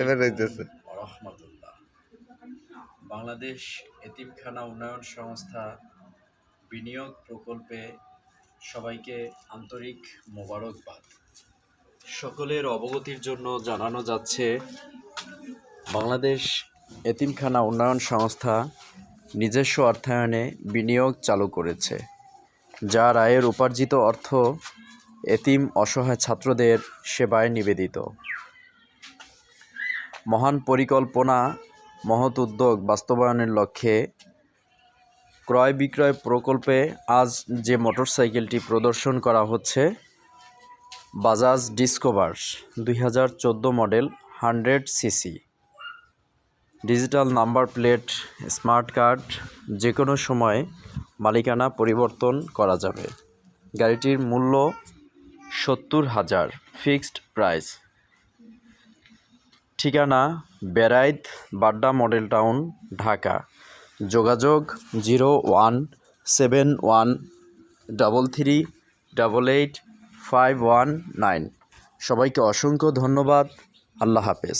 এবার বাংলাদেশ এতিমখানা উন্নয়ন সংস্থা বিনিয়োগ প্রকল্পে সবাইকে আন্তরিক মোবারকবাদ। সকলের অবগতির জন্য জানানো যাচ্ছে বাংলাদেশ এতিমখানা উন্নয়ন সংস্থা নিজস্ব অর্থায়নে বিনিয়োগ চালু করেছে যার আয়ের উপার্জিত অর্থ এতিম অসহায় ছাত্রদের সেবায় নিবেদিত। মহান পরিকল্পনা, মহৎ উদ্যোগ বাস্তবায়নের লক্ষ্যে ক্রয় বিক্রয় প্রকল্পে আজ যে মোটরসাইকেলটি প্রদর্শন করা হচ্ছে, বাজাজ ডিসকভার দুই model hundred CC. Digital number plate, smart card যে কোনো সময় মালিকানা পরিবর্তন করা যাবে। গাড়িটির মূল্য সত্তর হাজার ফিক্সড প্রাইস। ঠিকানা বেরাইত বাড্ডা মডেল টাউন, ঢাকা। যোগাযোগ zero one seven one double three double eight five one nine. সবাইকে অসংখ্য ধন্যবাদ। আল্লাহ হাফেজ।